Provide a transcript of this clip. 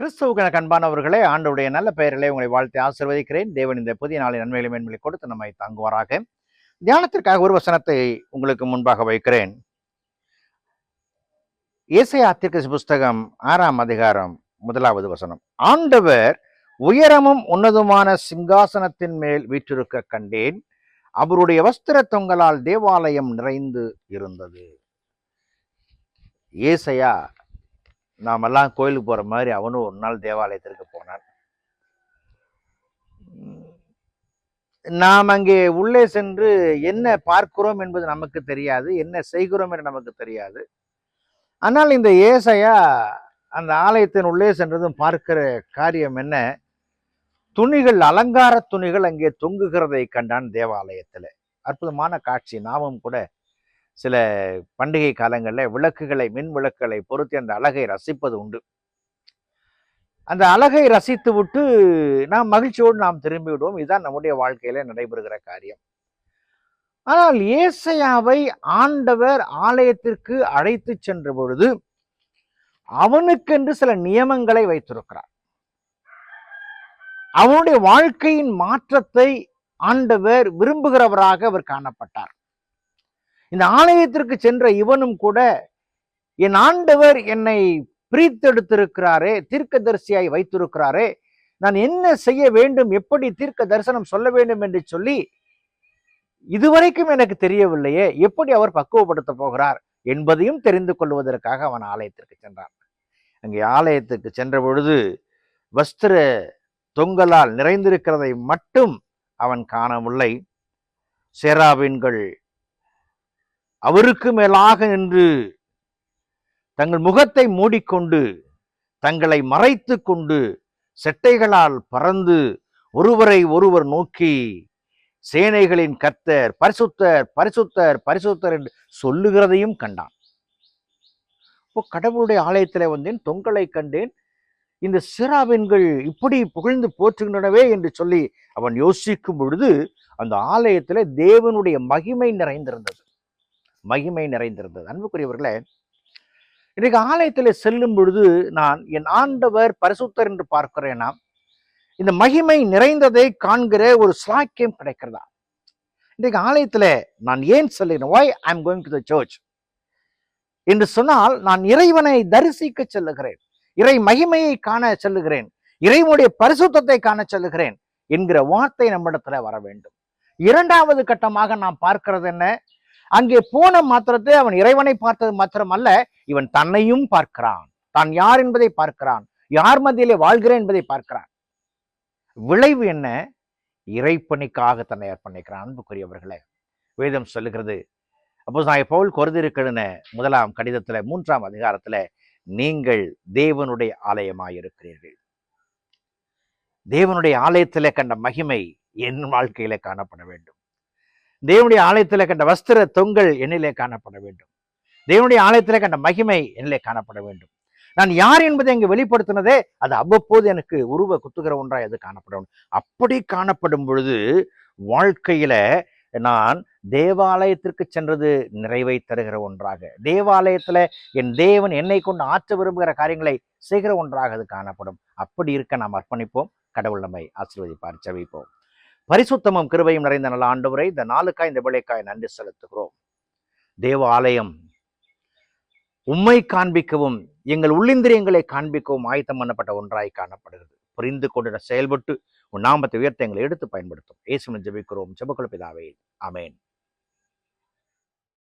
கிறிஸ்துவுக்கான கண்பானவர்களே ஆண்டவுடைய நல்ல பெயரிலே உங்களை வாழ்த்தி ஆசிர்வதிக்கிறேன். தேவன் இந்த புதிய நாளின் நன்மைகளை மேன்மைகளை கொடுத்து நம்மை தாங்குவாராக. தியானத்திற்காக ஒரு வசனத்தை உங்களுக்கு முன்பாக வைக்கிறேன். ஏசையா தீர்க்கதரிசி புஸ்தகம் ஆறாம் அதிகாரம் முதலாவது வசனம். ஆண்டவர் உயரமும் உன்னதுமான சிங்காசனத்தின் மேல் வீற்றிருக்க கண்டேன். அவருடைய வஸ்திர தொங்கலால் தேவாலயம் நிறைந்து இருந்தது. ஏசையா நாமெல்லாம் கோயிலுக்கு போகிற மாதிரி அவனும் ஒரு நாள் தேவாலயத்திற்கு போனான். நாம் அங்கே உள்ளே சென்று என்ன பார்க்கிறோம் என்பது நமக்கு தெரியாது என்ன செய்கிறோம் என்று நமக்கு தெரியாது. ஆனால் இந்த ஏசையா அந்த ஆலயத்தின் உள்ளே சென்றதும் பார்க்கிற காரியம் என்ன? துணிகள் அலங்கார துணிகள் அங்கே தொங்குகிறதை கண்டான் தேவாலயத்தில். அற்புதமான காட்சி. நாமும் கூட சில பண்டிகை காலங்களில் விளக்குகளை மின் விளக்குகளை பொருத்தி அந்த அழகை ரசிப்பது உண்டு. அந்த அழகை ரசித்து விட்டு நாம் மகிழ்ச்சியோடு நாம் திரும்பி விடுவோம் இதுதான் நம்முடைய வாழ்க்கையில நடைபெறுகிற காரியம். ஆனால் ஏசையாவை ஆண்டவர் ஆலயத்திற்கு அழைத்து சென்ற பொழுது அவனுக்கென்று சில நியமங்களை வைத்திருக்கிறார். அவனுடைய வாழ்க்கையின் மாற்றத்தை ஆண்டவர் விரும்புகிறவராக அவர் காணப்பட்டார். இந்த ஆலயத்திற்கு சென்ற இவனும் கூட என் ஆண்டவர் என்னை பிரித்தெடுத்திருக்கிறாரே தீர்க்கதரிசியாய் வைத்திருக்கிறாரே நான் என்ன செய்ய வேண்டும் எப்படி தீர்க்க தரிசனம் சொல்ல வேண்டும் என்று சொல்லி இதுவரைக்கும் எனக்கு தெரியவில்லையே எப்படி அவர் பக்குவப்படுத்த போகிறார் என்பதையும் தெரிந்து கொள்வதற்காக அவன் ஆலயத்திற்கு சென்றான். அங்கே ஆலயத்துக்கு சென்ற பொழுது வஸ்திர தொங்கலால் நிறைந்திருக்கிறதை மட்டும் அவன் காணவில்லை. சேராவின்கள் அவருக்கு மேலாக நின்று தங்கள் முகத்தை மூடிக்கொண்டு தங்களை மறைத்து கொண்டு செட்டைகளால் பறந்து ஒருவரை ஒருவர் நோக்கி சேனைகளின் கர்த்தர் பரிசுத்தர் பரிசுத்தர் பரிசுத்தர் என்று சொல்லுகிறதையும் கண்டான். இப்போ கடவுளுடைய ஆலயத்தில் வந்தேன் தொங்கலை கண்டேன். இந்த சிராவின்கள் இப்படி புகழ்ந்து போற்றுகின்றனவே என்று சொல்லி அவன் யோசிக்கும் பொழுது அந்த ஆலயத்தில் தேவனுடைய மகிமை நிறைந்திருந்தது. மகிமை நிறைந்திருந்தது. அன்புக்குரியவர்களே இன்றைக்கு ஆலயத்தில் செல்லும் பொழுது நான் என் ஆண்டவர் பரிசுத்தர் என்று பார்க்கிறேன்னா இந்த மகிமை நிறைந்ததை காண்கிற ஒரு ஸ்லாக்கியம் கிடைக்கிறதா? இன்றைக்கு ஆலயத்தில் நான் ஏன் செல்லுகிறேன் why I am going to the church என்று சொன்னால் நான் இறைவனை தரிசிக்க செல்லுகிறேன். இறை மகிமையை காண செல்லுகிறேன். இறைவனுடைய பரிசுத்தத்தை காண செல்லுகிறேன் என்கிற வார்த்தை நம்மிடத்துல வர வேண்டும். இரண்டாவது கட்டமாக நாம் பார்க்கிறது என்ன? அங்கே போன மாத்திரத்தை அவன் இறைவனை பார்த்தது மாத்திரம் அல்ல இவன் தன்னையும் பார்க்கிறான். தான் யார் என்பதை பார்க்கிறான். யார் மத்தியிலே வாழ்கிறேன் என்பதை பார்க்கிறான். விளைவு என்ன? இறைப்பணிக்காக தன்னை அர்ப்பணிக்கிறான். அன்புக்குரியவர்களே வேதம் சொல்லுகிறது அப்போ நான் பவுல் கொருதிருக்கெழுன முதலாம் கடிதத்துல மூன்றாம் அதிகாரத்துல நீங்கள் தேவனுடைய ஆலயமாயிருக்கிறீர்கள். தேவனுடைய ஆலயத்திலே கண்ட மகிமை என் வாழ்க்கையில காணப்பட வேண்டும். தேவனுடைய ஆலயத்தில் கண்ட வஸ்திர தொங்கல் என்னிலே காணப்பட வேண்டும். தேவனுடைய ஆலயத்தில் கண்ட மகிமை என்னிலே காணப்பட வேண்டும். நான் யார் என்பதை அங்கு வெளிப்படுத்தினதே அது அவ்வப்போது எனக்கு உருவ குத்துகிற ஒன்றாய் அது காணப்படும் அப்படி காணப்படும் பொழுது வாழ்க்கையில நான் தேவாலயத்திற்கு சென்றது நிறைவை தருகிற ஒன்றாக தேவாலயத்துல என் தேவன் என்னை கொண்டு ஆற்ற விரும்புகிற காரியங்களை செய்கிற ஒன்றாக அது காணப்படும். அப்படி இருக்க நாம் அர்ப்பணிப்போம். கடவுள் நம்மை ஆசீர்வதிப்பார். செவிப்போம் பரிசுத்தமும் கிருபையும் நிறைந்த நல்ல ஆண்டவரை இந்த நாளுக்காய் இந்த விளைக்காய் நன்றி செலுத்துகிறோம். தேவ ஆலயம் உம்மை காண்பிக்கவும் எங்கள் உள்ளிந்திரியங்களை காண்பிக்கவும் ஆயத்தம் பண்ணப்பட்ட ஒன்றாய் காணப்படுகிறது. புரிந்து கொண்டு செயல்பட்டு உன் நாமத்தை உயர்த்த எங்களை எடுத்து பயன்படுத்தும். ஏசுமன் ஜெபிக்கிறோம். ஜெபக்குழ பிதாவே அமேன்